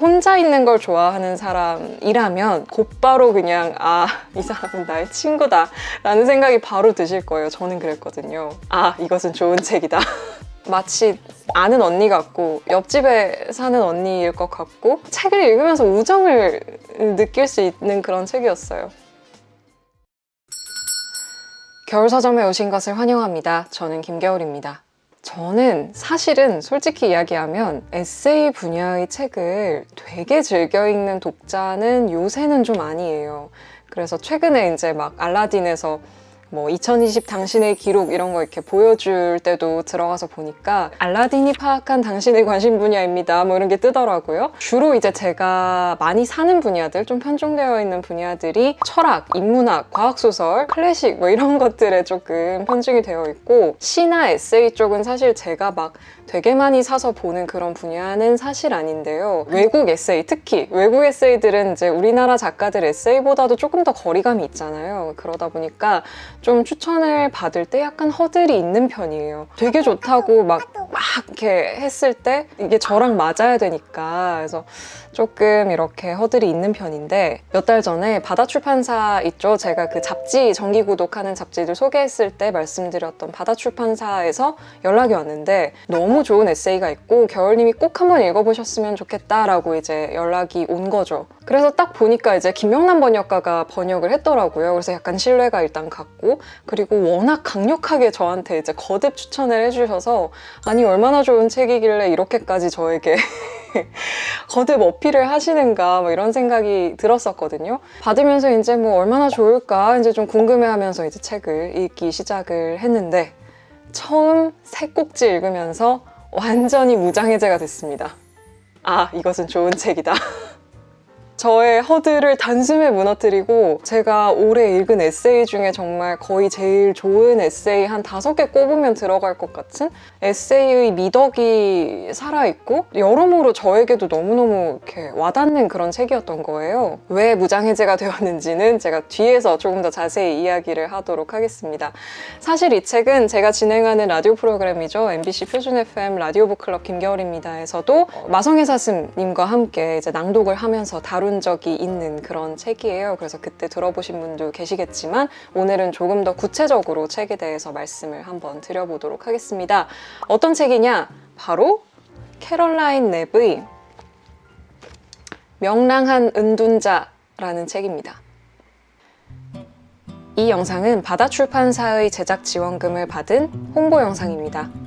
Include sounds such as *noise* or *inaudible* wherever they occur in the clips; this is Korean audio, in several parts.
혼자 있는 걸 좋아하는 사람이라면 곧바로 그냥 아, 이 사람은 나의 친구다 라는 생각이 바로 드실 거예요. 저는 그랬거든요. 아, 이것은 좋은 책이다. *laughs* 마치 아는 언니 같고 옆집에 사는 언니일 것 같고 책을 읽으면서 우정을 느낄 수 있는 그런 책이었어요. 겨울 서점에 오신 것을 환영합니다. 저는 김겨울입니다. 저는 사실은 솔직히 이야기하면 에세이 분야의 책을 되게 즐겨 읽는 독자는 요새는 좀 아니에요. 그래서 최근에 이제 막 알라딘에서 뭐 2020 당신의 기록 이런 거 이렇게 보여줄 때도 들어가서 보니까 알라딘이 파악한 당신의 관심 분야입니다. 뭐 이런 게 뜨더라고요. 주로 이제 제가 많이 사는 분야들, 좀 편중되어 있는 분야들이 철학, 인문학, 과학소설, 클래식 뭐 이런 것들에 조금 편중이 되어 있고 시나 에세이 쪽은 사실 제가 막 되게 많이 사서 보는 그런 분야는 사실 아닌데요. 외국 에세이, 특히 외국 에세이들은 이제 우리나라 작가들 에세이보다도 조금 더 거리감이 있잖아요. 그러다 보니까 좀 추천을 받을 때 약간 허들이 있는 편이에요. 되게 좋다고 막, 막 이렇게 했을 때 이게 저랑 맞아야 되니까. 그래서 조금 이렇게 허들이 있는 편인데 몇 달 전에 바다 출판사 있죠. 제가 그 잡지 정기 구독하는 잡지들 소개했을 때 말씀드렸던 바다 출판사에서 연락이 왔는데 너무 좋은 에세이가 있고 겨울님이 꼭 한번 읽어보셨으면 좋겠다라고 이제 연락이 온 거죠. 그래서 딱 보니까 이제 김명남 번역가가 번역을 했더라고요. 그래서 약간 신뢰가 일단 갔고 그리고 워낙 강력하게 저한테 이제 거듭 추천을 해주셔서 아니 얼마나 좋은 책이길래 이렇게까지 저에게 *laughs* 거듭 어필을 하시는가 뭐 이런 생각이 들었었거든요. 받으면서 이제 뭐 얼마나 좋을까 이제 좀 궁금해하면서 이제 책을 읽기 시작을 했는데 처음 세 꼭지 읽으면서 완전히 무장해제가 됐습니다. 아 이것은 좋은 책이다. *laughs* 저의 허들을 단숨에 무너뜨리고 제가 올해 읽은 에세이 중에 정말 거의 제일 좋은 에세이 한 다섯 개 꼽으면 들어갈 것 같은 에세이의 미덕이 살아있고 여러모로 저에게도 너무너무 이렇게 와닿는 그런 책이었던 거예요. 왜 무장해제가 되었는지는 제가 뒤에서 조금 더 자세히 이야기를 하도록 하겠습니다. 사실 이 책은 제가 진행하는 라디오 프로그램이죠. MBC 표준 FM 라디오 북클럽 김겨울입니다에서도 마성의 사슴님과 함께 이제 낭독을 하면서 다룬 적이 있는 그런 책이에요. 그래서 그때 들어보신 분도 계시겠지만 오늘은 조금 더 구체적으로 책에 대해서 말씀을 한번 드려보도록 하겠습니다. 어떤 책이냐? 바로 캐럴라인 랩의 명랑한 은둔자라는 책입니다. 이 영상은 바다 출판사의 제작 지원금을 받은 홍보 영상입니다.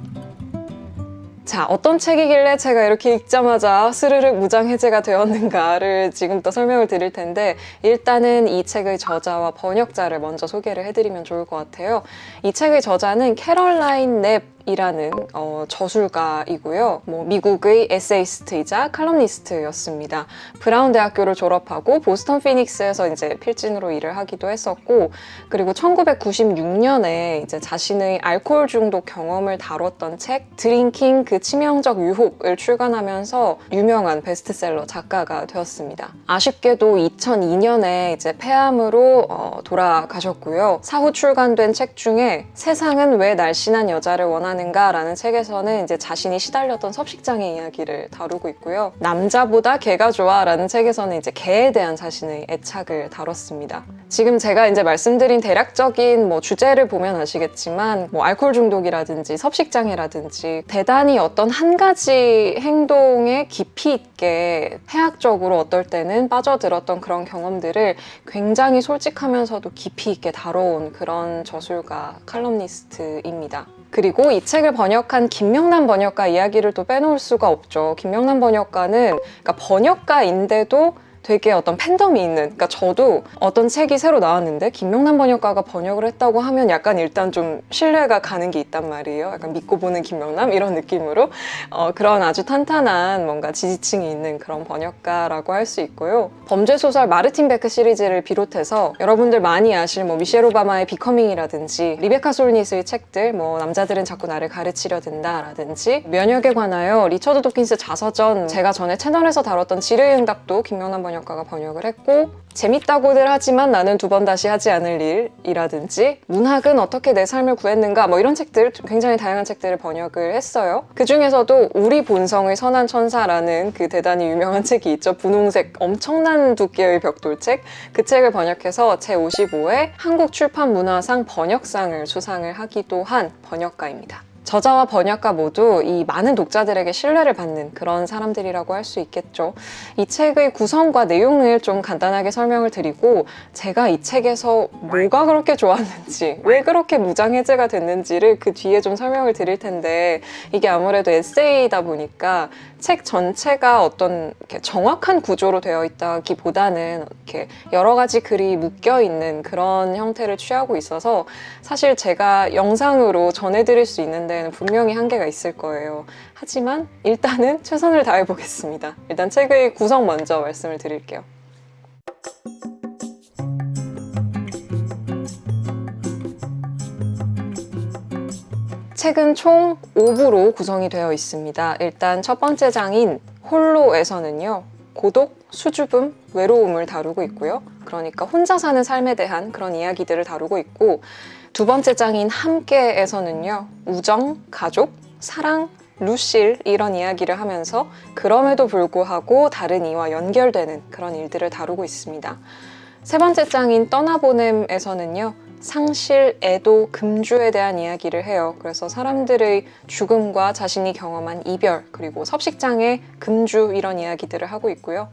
자, 어떤 책이길래 제가 이렇게 읽자마자 스르륵 무장 해제가 되었는가를 지금부터 설명을 드릴 텐데 일단은 이 책의 저자와 번역자를 먼저 소개를 해드리면 좋을 것 같아요. 이 책의 저자는 캐럴라인 랩 이라는 어, 저술가이고요. 뭐 미국의 에세이스트이자 칼럼니스트였습니다. 브라운 대학교를 졸업하고 보스턴 피닉스에서 이제 필진으로 일을 하기도 했었고 그리고 1996년에 이제 자신의 알코올 중독 경험을 다뤘던 책 드링킹 그 치명적 유혹을 출간하면서 유명한 베스트셀러 작가가 되었습니다. 아쉽게도 2002년에 이제 폐암으로 어, 돌아가셨고요. 사후 출간된 책 중에 세상은 왜 날씬한 여자를 원하는 하는가라는 책에서는 이제 자신이 시달렸던 섭식장애 이야기를 다루고 있고요. 남자보다 개가 좋아라는 책에서는 이제 개에 대한 자신의 애착을 다뤘습니다. 지금 제가 이제 말씀드린 대략적인 뭐 주제를 보면 아시겠지만 뭐 알코올 중독이라든지 섭식장애라든지 대단히 어떤 한 가지 행동에 깊이 있게 해학적으로 어떨 때는 빠져들었던 그런 경험들을 굉장히 솔직하면서도 깊이 있게 다뤄온 그런 저술가 칼럼니스트입니다. 그리고 이 책을 번역한 김명남 번역가 이야기를 또 빼놓을 수가 없죠. 김명남 번역가는 그러니까 번역가인데도 되게 어떤 팬덤이 있는 그러니까 저도 어떤 책이 새로 나왔는데 김명남 번역가가 번역을 했다고 하면 약간 일단 좀 신뢰가 가는 게 있단 말이에요. 약간 믿고 보는 김명남? 이런 느낌으로. 어, 그런 아주 탄탄한 뭔가 지지층이 있는 그런 번역가라고 할 수 있고요. 범죄 소설 마르틴 베크 시리즈를 비롯해서 여러분들 많이 아실 뭐 미셸 오바마의 비커밍이라든지 리베카 솔닛의 책들 뭐 남자들은 자꾸 나를 가르치려 든다라든지 면역에 관하여 리처드 도킨스 자서전 제가 전에 채널에서 다뤘던 지뢰의 응답도 김명남 번역 번역가가 번역을 했고 재밌다고들 하지만 나는 두 번 다시 하지 않을 일이라든지 문학은 어떻게 내 삶을 구했는가 뭐 이런 책들 굉장히 다양한 책들을 번역을 했어요. 그 중에서도 우리 본성의 선한 천사라는 그 대단히 유명한 *laughs* 책이 있죠. 분홍색 엄청난 두께의 벽돌책 그 책을 번역해서 제 55회 한국 출판 문화상 번역상을 수상을 하기도 한 번역가입니다. 저자와 번역가 모두 이 많은 독자들에게 신뢰를 받는 그런 사람들이라고 할 수 있겠죠. 이 책의 구성과 내용을 좀 간단하게 설명을 드리고 제가 이 책에서 뭐가 그렇게 좋았는지 왜 그렇게 무장해제가 됐는지를 그 뒤에 좀 설명을 드릴 텐데 이게 아무래도 에세이다 보니까 책 전체가 어떤 정확한 구조로 되어 있다기보다는 이렇게 여러 가지 글이 묶여 있는 그런 형태를 취하고 있어서 사실 제가 영상으로 전해드릴 수 있는 데는 분명히 한계가 있을 거예요. 하지만 일단은 최선을 다해 보겠습니다. 일단 책의 구성 먼저 말씀을 드릴게요. 책은 총 5부로 구성이 되어 있습니다. 일단 첫 번째 장인 홀로에서는요. 고독, 수줍음, 외로움을 다루고 있고요. 그러니까 혼자 사는 삶에 대한 그런 이야기들을 다루고 있고 두 번째 장인 함께에서는요. 우정, 가족, 사랑, 루실 이런 이야기를 하면서 그럼에도 불구하고 다른 이와 연결되는 그런 일들을 다루고 있습니다. 세 번째 장인 떠나보냄에서는요. 상실, 애도, 금주에 대한 이야기를 해요. 그래서 사람들의 죽음과 자신이 경험한 이별, 그리고 섭식장애, 금주 이런 이야기들을 하고 있고요.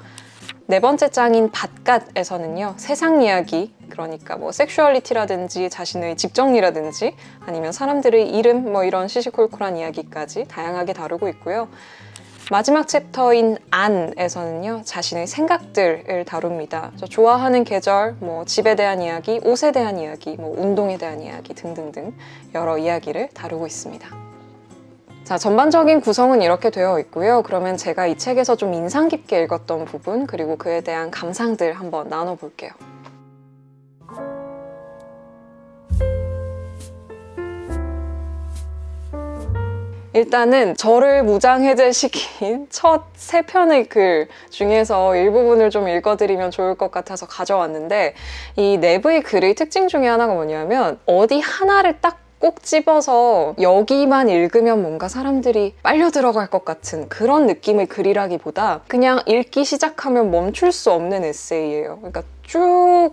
네 번째 장인 밭갓에서는요, 세상 이야기, 그러니까 뭐 섹슈얼리티라든지 자신의 집 정리라든지 아니면 사람들의 이름 뭐 이런 시시콜콜한 이야기까지 다양하게 다루고 있고요. 마지막 챕터인 안에서는요 자신의 생각들을 다룹니다. 저 좋아하는 계절, 뭐 집에 대한 이야기, 옷에 대한 이야기, 뭐 운동에 대한 이야기 등등등 여러 이야기를 다루고 있습니다. 자, 전반적인 구성은 이렇게 되어 있고요. 그러면 제가 이 책에서 좀 인상 깊게 읽었던 부분, 그리고 그에 대한 감상들 한번 나눠볼게요. 일단은 저를 무장해제시킨 *laughs* 첫 세 편의 글 중에서 일부분을 좀 읽어드리면 좋을 것 같아서 가져왔는데 이 내부의 글의 특징 중에 하나가 뭐냐면 어디 하나를 딱 꼭 집어서 여기만 읽으면 뭔가 사람들이 빨려 들어갈 것 같은 그런 느낌의 글이라기보다 그냥 읽기 시작하면 멈출 수 없는 에세이예요. 그러니까 쭉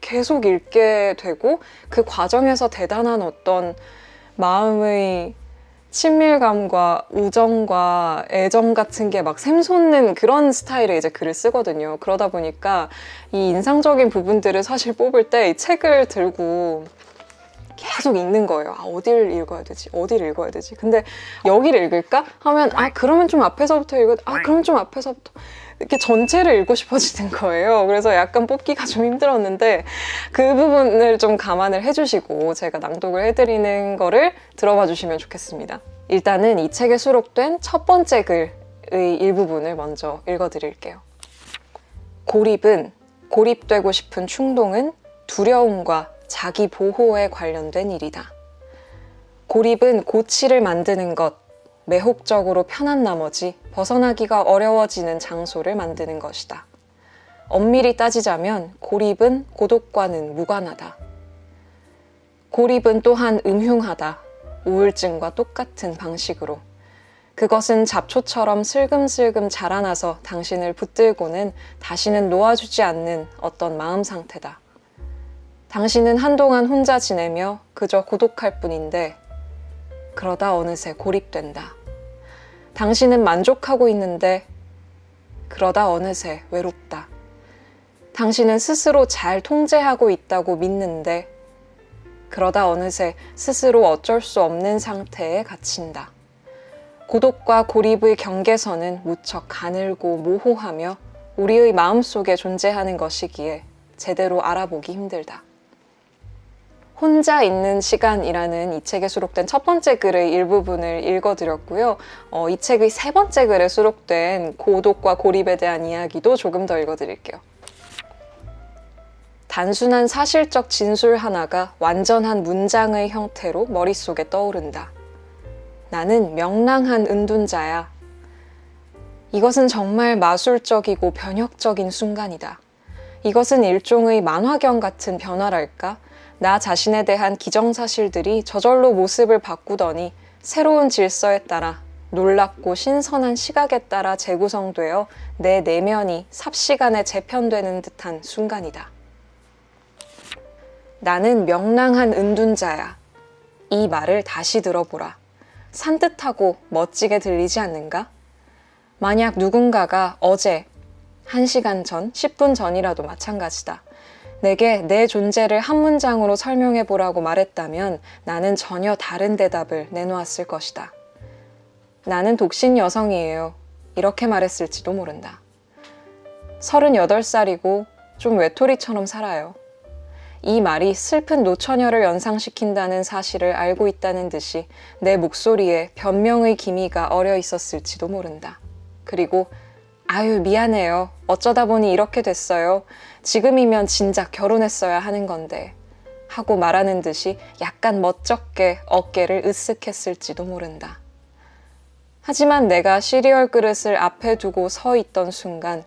계속 읽게 되고 그 과정에서 대단한 어떤 마음의 친밀감과 우정과 애정 같은 게 막 샘솟는 그런 스타일의 이제 글을 쓰거든요. 그러다 보니까 이 인상적인 부분들을 사실 뽑을 때이 책을 들고 계속 읽는 거예요. 아, 어디를 읽어야 되지? 어디를 읽어야 되지? 근데 여기를 읽을까? 하면 아, 그러면 좀 앞에서부터 읽어. 아, 그럼 좀 앞에서부터. 이렇게 전체를 읽고 싶어지는 거예요. 그래서 약간 뽑기가 좀 힘들었는데 그 부분을 좀 감안을 해주시고 제가 낭독을 해드리는 거를 들어봐 주시면 좋겠습니다. 일단은 이 책에 수록된 첫 번째 글의 일부분을 먼저 읽어드릴게요. 고립은 고립되고 싶은 충동은 두려움과 자기 보호에 관련된 일이다. 고립은 고치를 만드는 것, 매혹적으로 편한 나머지 벗어나기가 어려워지는 장소를 만드는 것이다. 엄밀히 따지자면 고립은 고독과는 무관하다. 고립은 또한 음흉하다. 우울증과 똑같은 방식으로. 그것은 잡초처럼 슬금슬금 자라나서 당신을 붙들고는 다시는 놓아주지 않는 어떤 마음 상태다. 당신은 한동안 혼자 지내며 그저 고독할 뿐인데 그러다 어느새 고립된다. 당신은 만족하고 있는데 그러다 어느새 외롭다. 당신은 스스로 잘 통제하고 있다고 믿는데 그러다 어느새 스스로 어쩔 수 없는 상태에 갇힌다. 고독과 고립의 경계선은 무척 가늘고 모호하며 우리의 마음속에 존재하는 것이기에 제대로 알아보기 힘들다. 혼자 있는 시간이라는 이 책에 수록된 첫 번째 글의 일부분을 읽어드렸고요. 어, 이 책의 세 번째 글에 수록된 고독과 고립에 대한 이야기도 조금 더 읽어드릴게요. 단순한 사실적 진술 하나가 완전한 문장의 형태로 머릿속에 떠오른다. 나는 명랑한 은둔자야. 이것은 정말 마술적이고 변혁적인 순간이다. 이것은 일종의 만화경 같은 변화랄까? 나 자신에 대한 기정사실들이 저절로 모습을 바꾸더니 새로운 질서에 따라 놀랍고 신선한 시각에 따라 재구성되어 내 내면이 삽시간에 재편되는 듯한 순간이다. 나는 명랑한 은둔자야. 이 말을 다시 들어보라. 산뜻하고 멋지게 들리지 않는가? 만약 누군가가 어제, 1시간 전, 10분 전이라도 마찬가지다. 내게 내 존재를 한 문장으로 설명해 보라고 말했다면 나는 전혀 다른 대답을 내놓았을 것이다. 나는 독신 여성이에요. 이렇게 말했을지도 모른다. 38살이고 좀 외톨이처럼 살아요. 이 말이 슬픈 노처녀를 연상시킨다는 사실을 알고 있다는 듯이 내 목소리에 변명의 기미가 어려 있었을지도 모른다. 그리고 아유 미안해요. 어쩌다 보니 이렇게 됐어요. 지금이면 진작 결혼했어야 하는 건데 하고 말하는 듯이 약간 멋쩍게 어깨를 으쓱했을지도 모른다. 하지만 내가 시리얼 그릇을 앞에 두고 서 있던 순간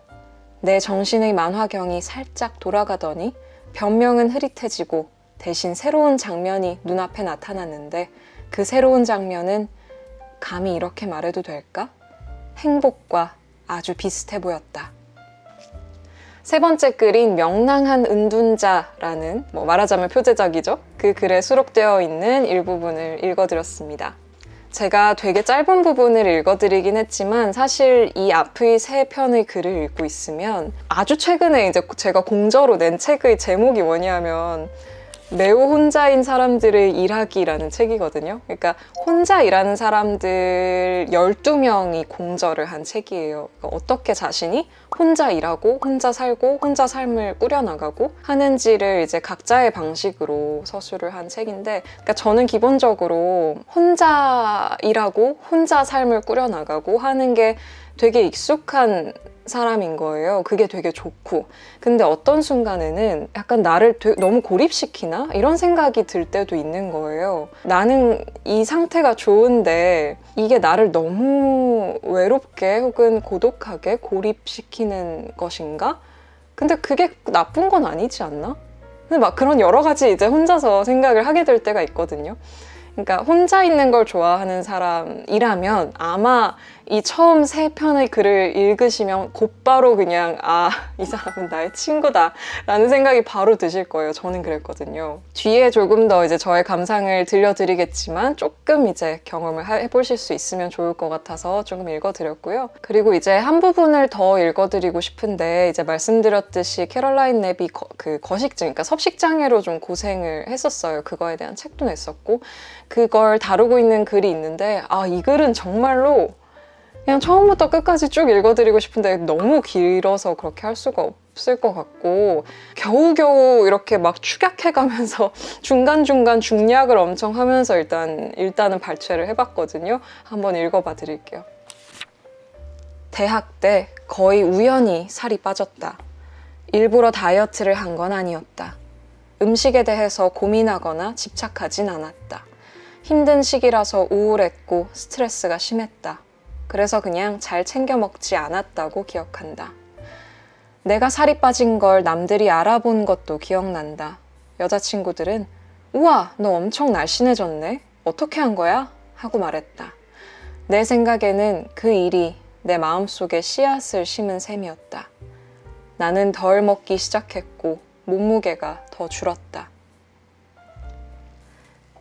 내 정신의 만화경이 살짝 돌아가더니 변명은 흐릿해지고 대신 새로운 장면이 눈앞에 나타났는데 그 새로운 장면은 감히 이렇게 말해도 될까? 행복과 아주 비슷해 보였다. 세 번째 글인 명랑한 은둔자라는 뭐 말하자면 표제작이죠. 그 글에 수록되어 있는 일부분을 읽어드렸습니다. 제가 되게 짧은 부분을 읽어드리긴 했지만 사실 이 앞의 세 편의 글을 읽고 있으면 아주 최근에 이제 제가 공저로 낸 책의 제목이 뭐냐면 매우 혼자인 사람들의 일하기라는 책이거든요. 그러니까 혼자 일하는 사람들 12명이 공저를 한 책이에요. 그러니까 어떻게 자신이 혼자 일하고 혼자 살고 혼자 삶을 꾸려나가고 하는지를 이제 각자의 방식으로 서술을 한 책인데 그러니까 저는 기본적으로 혼자 일하고 혼자 삶을 꾸려나가고 하는 게 되게 익숙한 사람인 거예요. 그게 되게 좋고. 근데 어떤 순간에는 약간 나를 되- 너무 고립시키나? 이런 생각이 들 때도 있는 거예요. 나는 이 상태가 좋은데 이게 나를 너무 외롭게 혹은 고독하게 고립시키는 것인가? 근데 그게 나쁜 건 아니지 않나? 근데 막 그런 여러 가지 이제 혼자서 생각을 하게 될 때가 있거든요. 그러니까 혼자 있는 걸 좋아하는 사람이라면 아마 이 처음 세 편의 글을 읽으시면 곧바로 그냥 아, 이 사람은 나의 친구다 라는 생각이 바로 드실 거예요. 저는 그랬거든요. 뒤에 조금 더 이제 저의 감상을 들려드리겠지만 조금 이제 경험을 하- 해보실 수 있으면 좋을 것 같아서 조금 읽어드렸고요. 그리고 이제 한 부분을 더 읽어드리고 싶은데 이제 말씀드렸듯이 캐럴라인 랩이 거, 그 거식증, 그러니까 섭식장애로 좀 고생을 했었어요. 그거에 대한 책도 냈었고 그걸 다루고 있는 글이 있는데 아, 이 글은 정말로 그냥 처음부터 끝까지 쭉 읽어드리고 싶은데 너무 길어서 그렇게 할 수가 없을 것 같고 겨우겨우 이렇게 막 축약해가면서 *laughs* 중간중간 중략을 엄청 하면서 일단 일단은 발췌를 해봤거든요. 한번 읽어봐 드릴게요. 대학 때 거의 우연히 살이 빠졌다. 일부러 다이어트를 한 건 아니었다. 음식에 대해서 고민하거나 집착하진 않았다. 힘든 시기라서 우울했고 스트레스가 심했다. 그래서 그냥 잘 챙겨 먹지 않았다고 기억한다. 내가 살이 빠진 걸 남들이 알아본 것도 기억난다. 여자친구들은 우와, 너 엄청 날씬해졌네. 어떻게 한 거야? 하고 말했다. 내 생각에는 그 일이 내 마음속에 씨앗을 심은 셈이었다. 나는 덜 먹기 시작했고 몸무게가 더 줄었다.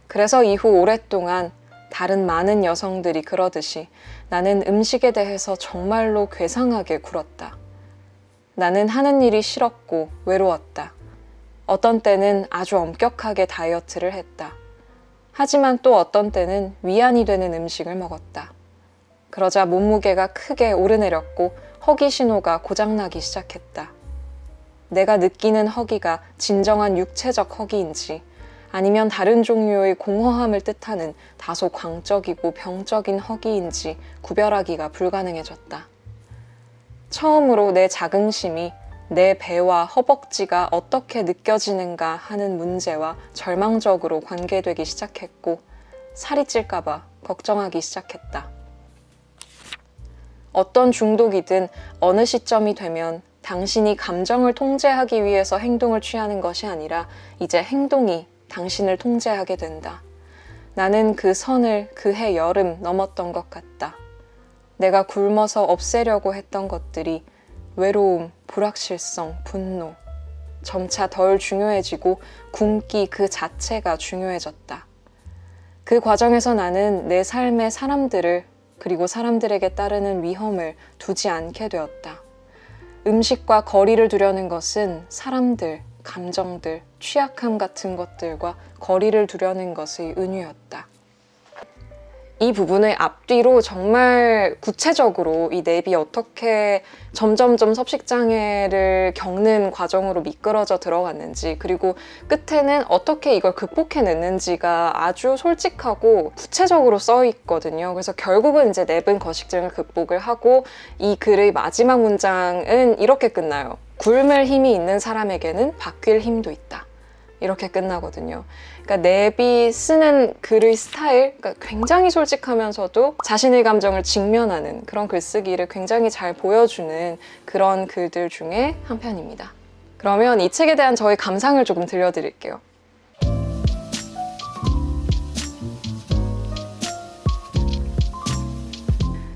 그래서 이후 오랫동안 다른 많은 여성들이 그러듯이 나는 음식에 대해서 정말로 괴상하게 굴었다. 나는 하는 일이 싫었고 외로웠다. 어떤 때는 아주 엄격하게 다이어트를 했다. 하지만 또 어떤 때는 위안이 되는 음식을 먹었다. 그러자 몸무게가 크게 오르내렸고 허기 신호가 고장나기 시작했다. 내가 느끼는 허기가 진정한 육체적 허기인지 아니면 다른 종류의 공허함을 뜻하는 다소 광적이고 병적인 허기인지 구별하기가 불가능해졌다. 처음으로 내 자긍심이 내 배와 허벅지가 어떻게 느껴지는가 하는 문제와 절망적으로 관계되기 시작했고 살이 찔까봐 걱정하기 시작했다. 어떤 중독이든 어느 시점이 되면 당신이 감정을 통제하기 위해서 행동을 취하는 것이 아니라 이제 행동이 당신을 통제하게 된다. 나는 그 선을 그해 여름 넘었던 것 같다. 내가 굶어서 없애려고 했던 것들이 외로움, 불확실성, 분노. 점차 덜 중요해지고 굶기 그 자체가 중요해졌다. 그 과정에서 나는 내 삶의 사람들을 그리고 사람들에게 따르는 위험을 두지 않게 되었다. 음식과 거리를 두려는 것은 사람들, 감정들, 취약함 같은 것들과 거리를 두려는 것의 은유였다. 이 부분의 앞뒤로 정말 구체적으로 이 랩이 어떻게 점점점 섭식장애를 겪는 과정으로 미끄러져 들어갔는지 그리고 끝에는 어떻게 이걸 극복해냈는지가 아주 솔직하고 구체적으로 써 있거든요. 그래서 결국은 이제 랩은 거식증을 극복을 하고 이 글의 마지막 문장은 이렇게 끝나요. 굶을 힘이 있는 사람에게는 바뀔 힘도 있다. 이렇게 끝나거든요. 그러니까 랩이 쓰는 글의 스타일, 그러니까 굉장히 솔직하면서도 자신의 감정을 직면하는 그런 글쓰기를 굉장히 잘 보여주는 그런 글들 중에 한 편입니다. 그러면 이 책에 대한 저의 감상을 조금 들려드릴게요.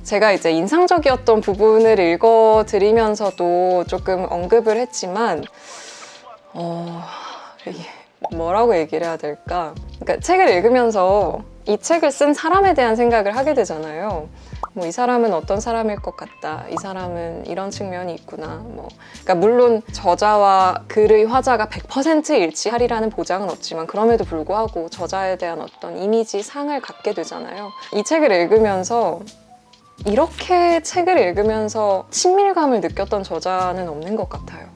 제가 이제 인상적이었던 부분을 읽어드리면서도 조금 언급을 했지만, 어, 뭐라고 얘기를 해야 될까? 그러니까 책을 읽으면서 이 책을 쓴 사람에 대한 생각을 하게 되잖아요. 뭐 이 사람은 어떤 사람일 것 같다. 이 사람은 이런 측면이 있구나. 뭐 그러니까 물론 저자와 글의 화자가 100% 일치하리라는 보장은 없지만 그럼에도 불구하고 저자에 대한 어떤 이미지 상을 갖게 되잖아요. 이 책을 읽으면서 이렇게 책을 읽으면서 친밀감을 느꼈던 저자는 없는 것 같아요.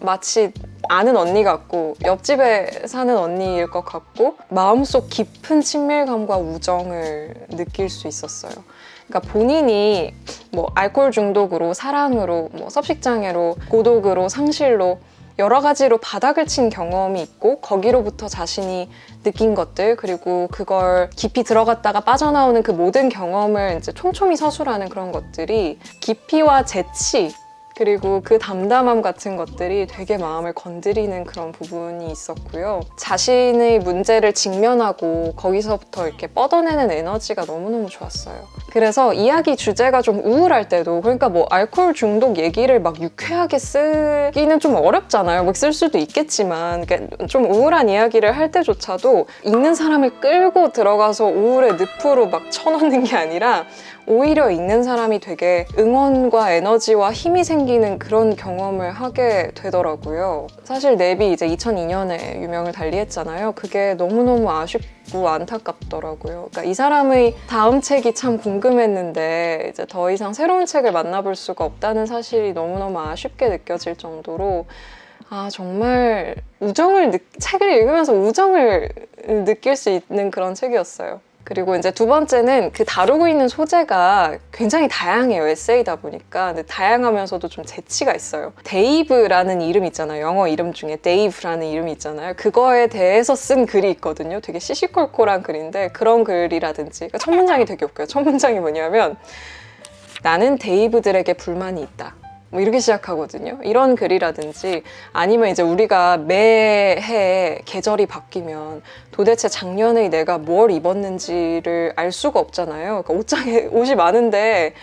마치 아는 언니 같고 옆집에 사는 언니일 것 같고 마음속 깊은 친밀감과 우정을 느낄 수 있었어요. 그러니까 본인이 뭐 알코올 중독으로 사랑으로 뭐 섭식장애로 고독으로 상실로 여러 가지로 바닥을 친 경험이 있고 거기로부터 자신이 느낀 것들 그리고 그걸 깊이 들어갔다가 빠져나오는 그 모든 경험을 이제 촘촘히 서술하는 그런 것들이 깊이와 재치 그리고 그 담담함 같은 것들이 되게 마음을 건드리는 그런 부분이 있었고요. 자신의 문제를 직면하고 거기서부터 이렇게 뻗어내는 에너지가 너무너무 좋았어요. 그래서 이야기 주제가 좀 우울할 때도 그러니까 뭐 알코올 중독 얘기를 막 유쾌하게 쓰기는 좀 어렵잖아요. 막 쓸 수도 있겠지만 그러니까 좀 우울한 이야기를 할 때조차도 읽는 사람을 끌고 들어가서 우울의 늪으로 막 쳐넣는 게 아니라 오히려 읽는 사람이 되게 응원과 에너지와 힘이 생기는 그런 경험을 하게 되더라고요. 사실 랩이 이제 2002년에 유명을 달리했잖아요. 그게 너무너무 아쉽고 안타깝더라고요. 그러니까 이 사람의 다음 책이 참 궁금했는데 이제 더 이상 새로운 책을 만나볼 수가 없다는 사실이 너무너무 아쉽게 느껴질 정도로 아 정말 우정을 느, 책을 읽으면서 우정을 느낄 수 있는 그런 책이었어요. 그리고 이제 두 번째는 그 다루고 있는 소재가 굉장히 다양해요. 에세이다 보니까. 근데 다양하면서도 좀 재치가 있어요. 데이브라는 이름 있잖아요. 영어 이름 중에 데이브라는 이름이 있잖아요. 그거에 대해서 쓴 글이 있거든요. 되게 시시콜콜한 글인데 그런 글이라든지. 그러니까 첫 문장이 되게 웃겨요. 첫 문장이 뭐냐면 나는 데이브들에게 불만이 있다. 뭐 이렇게 시작하거든요. 이런 글이라든지 아니면 이제 우리가 매해 계절이 바뀌면 도대체 작년에 내가 뭘 입었는지를 알 수가 없잖아요. 그러니까 옷장에 *laughs* 옷이 많은데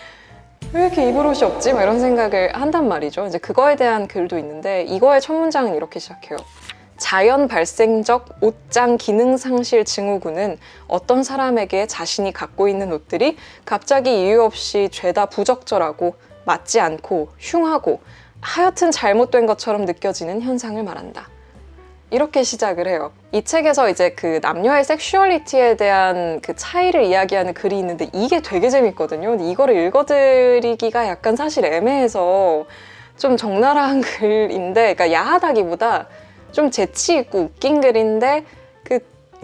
왜 이렇게 입을 옷이 없지? 막 이런 생각을 한단 말이죠. 이제 그거에 대한 글도 있는데 이거의 첫 문장은 이렇게 시작해요. 자연 발생적 옷장 기능 상실 증후군은 어떤 사람에게 자신이 갖고 있는 옷들이 갑자기 이유 없이 죄다 부적절하고 맞지 않고 흉하고 하여튼 잘못된 것처럼 느껴지는 현상을 말한다. 이렇게 시작을 해요. 이 책에서 이제 그 남녀의 섹슈얼리티에 대한 그 차이를 이야기하는 글이 있는데 이게 되게 재밌거든요. 이거를 읽어드리기가 약간 사실 애매해서 좀 적나라한 *laughs* 글인데, 그러니까 야하다기보다 좀 재치 있고 웃긴 글인데 그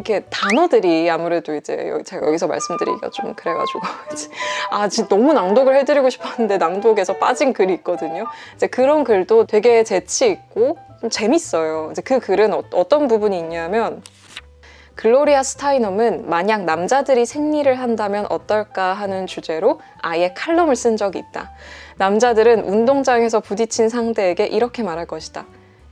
이렇게 단어들이 아무래도 이제 제가 여기서 말씀드리기가 좀 그래가지고 *laughs* 아 진짜 너무 낭독을 해드리고 싶었는데 낭독에서 빠진 글이 있거든요. 이제 그런 글도 되게 재치 있고 좀 재밌어요. 이제 그 글은 어, 어떤 부분이 있냐면 글로리아 스타이넘은 만약 남자들이 생리를 한다면 어떨까 하는 주제로 아예 칼럼을 쓴 적이 있다. 남자들은 운동장에서 부딪힌 상대에게 이렇게 말할 것이다.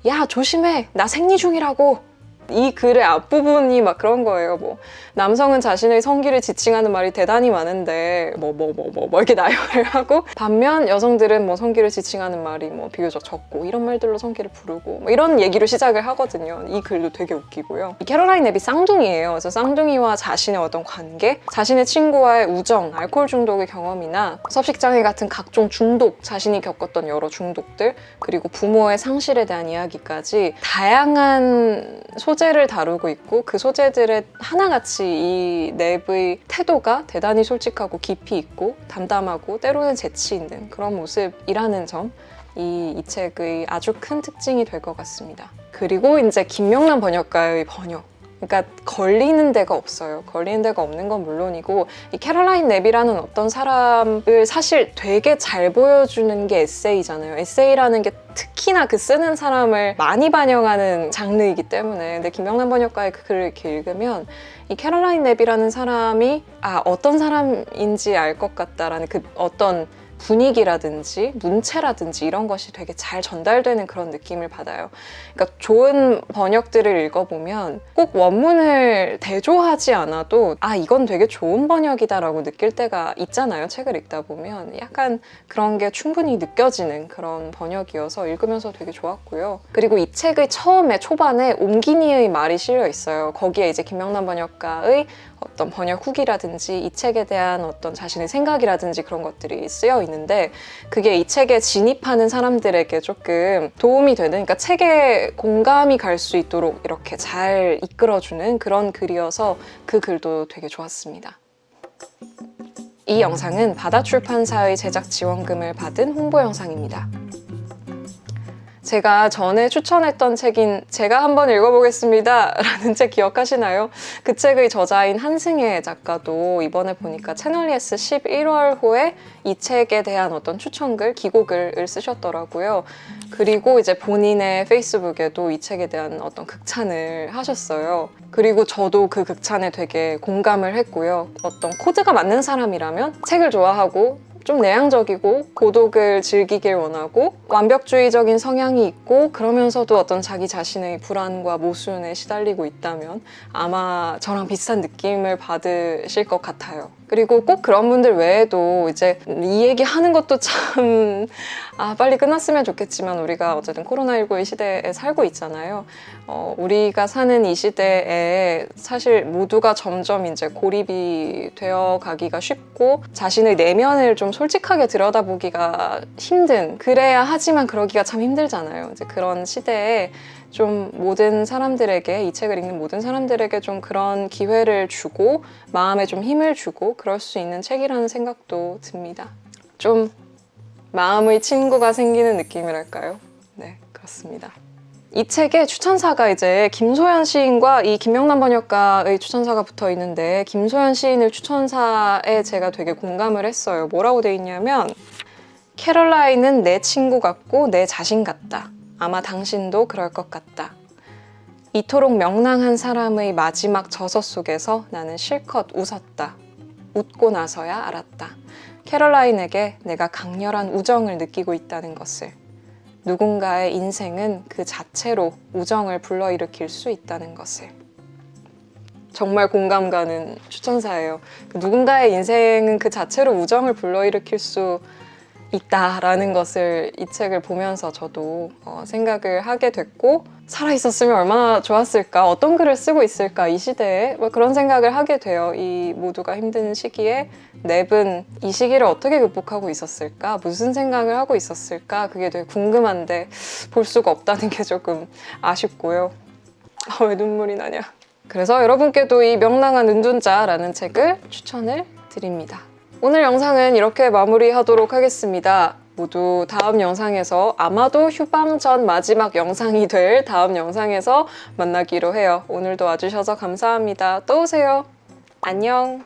야, 조심해! 나 생리 중이라고! 이 글의 앞부분이 막 그런 거예요. 뭐 남성은 자신의 성기를 지칭하는 말이 대단히 많은데 뭐 뭐 뭐 뭐 뭐 이렇게 *laughs* 나열을 하고 반면 여성들은 뭐 성기를 지칭하는 말이 뭐 비교적 적고 이런 말들로 성기를 부르고 뭐 이런 얘기로 시작을 하거든요. 이 글도 되게 웃기고요. 이 캐롤라인 앱이 쌍둥이에요. 그래서 쌍둥이와 자신의 어떤 관계, 자신의 친구와의 우정, 알코올 중독의 경험이나 섭식 장애 같은 각종 중독, 자신이 겪었던 여러 중독들, 그리고 부모의 상실에 대한 이야기까지 다양한 소 재를 다루고 있고 그 소재들의 하나같이 이 랩의 태도가 대단히 솔직하고 깊이 있고 담담하고 때로는 재치 있는 그런 모습이라는 점. 이, 이 책의 아주 큰 특징이 될 것 같습니다. 그리고 이제 김명란 번역가의 번역. 그러니까 걸리는 데가 없어요. 걸리는 데가 없는 건 물론이고 이 캐롤라인 랩이라는 어떤 사람을 사실 되게 잘 보여주는 게 에세이잖아요. 에세이라는 게 특히나 그 쓰는 사람을 많이 반영하는 장르이기 때문에 근데 김영란 번역가의 그 글을 이렇게 읽으면 이 캐롤라인 랩이라는 사람이 아 어떤 사람인지 알 것 같다라는 그 어떤 분위기라든지 문체라든지 이런 것이 되게 잘 전달되는 그런 느낌을 받아요. 그러니까 좋은 번역들을 읽어보면 꼭 원문을 대조하지 않아도 아 이건 되게 좋은 번역이다라고 느낄 때가 있잖아요. 책을 읽다 보면 약간 그런 게 충분히 느껴지는 그런 번역이어서 읽으면서 되게 좋았고요. 그리고 이 책의 처음에 초반에 옴기니의 말이 실려 있어요. 거기에 이제 김명란 번역가의 어떤 번역 후기라든지 이 책에 대한 어떤 자신의 생각이라든지 그런 것들이 쓰여 있는데 그게 이 책에 진입하는 사람들에게 조금 도움이 되는 그러니까 책에 공감이 갈 수 있도록 이렇게 잘 이끌어주는 그런 글이어서 그 글도 되게 좋았습니다. 이 영상은 바다 출판사의 제작 지원금을 받은 홍보 영상입니다. 제가 전에 추천했던 책인 제가 한번 읽어보겠습니다 *laughs* 라는 책 기억하시나요? 그 책의 저자인 한승혜 작가도 이번에 보니까 채널 ES 11월호에 이 책에 대한 어떤 추천글, 기고글을 쓰셨더라고요. 그리고 이제 본인의 페이스북에도 이 책에 대한 어떤 극찬을 하셨어요. 그리고 저도 그 극찬에 되게 공감을 했고요. 어떤 코드가 맞는 사람이라면 책을 좋아하고 좀 내향적이고 고독을 즐기길 원하고 완벽주의적인 성향이 있고 그러면서도 어떤 자기 자신의 불안과 모순에 시달리고 있다면 아마 저랑 비슷한 느낌을 받으실 것 같아요. 그리고 꼭 그런 분들 외에도 이제 이 얘기 하는 것도 참, 아, 빨리 끝났으면 좋겠지만 우리가 어쨌든 코로나19의 시대에 살고 있잖아요. 어, 우리가 사는 이 시대에 사실 모두가 점점 이제 고립이 되어 가기가 쉽고 자신의 내면을 좀 솔직하게 들여다보기가 힘든, 그래야 하지만 그러기가 참 힘들잖아요. 이제 그런 시대에 좀 모든 사람들에게 이 책을 읽는 모든 사람들에게 좀 그런 기회를 주고 마음에 좀 힘을 주고 그럴 수 있는 책이라는 생각도 듭니다. 좀 마음의 친구가 생기는 느낌이랄까요? 네, 그렇습니다. 이 책에 추천사가 이제 김소연 시인과 이 김명란 번역가의 추천사가 붙어 있는데 김소연 시인을 추천사에 제가 되게 공감을 했어요. 뭐라고 돼 있냐면 캐럴라인은 내 친구 같고 내 자신 같다. 아마 당신도 그럴 것 같다. 이토록 명랑한 사람의 마지막 저서 속에서 나는 실컷 웃었다. 웃고 나서야 알았다. 캐럴라인에게 내가 강렬한 우정을 느끼고 있다는 것을. 누군가의 인생은 그 자체로 우정을 불러일으킬 수 있다는 것을. 정말 공감 가는 추천사예요. 누군가의 인생은 그 자체로 우정을 불러일으킬 수 있다라는 것을 이 책을 보면서 저도 어, 생각을 하게 됐고 살아 있었으면 얼마나 좋았을까 어떤 글을 쓰고 있을까 이 시대에 뭐 그런 생각을 하게 돼요. 이 모두가 힘든 시기에 랩은 이 시기를 어떻게 극복하고 있었을까 무슨 생각을 하고 있었을까 그게 되게 궁금한데 볼 수가 없다는 게 조금 아쉽고요. 아, 왜 눈물이 나냐. 그래서 여러분께도 이 명랑한 은둔자라는 책을 추천을 드립니다 오늘 영상은 이렇게 마무리하도록 하겠습니다. 모두 다음 영상에서 아마도 휴방 전 마지막 영상이 될 다음 영상에서 만나기로 해요. 오늘도 와주셔서 감사합니다. 또 오세요. 안녕.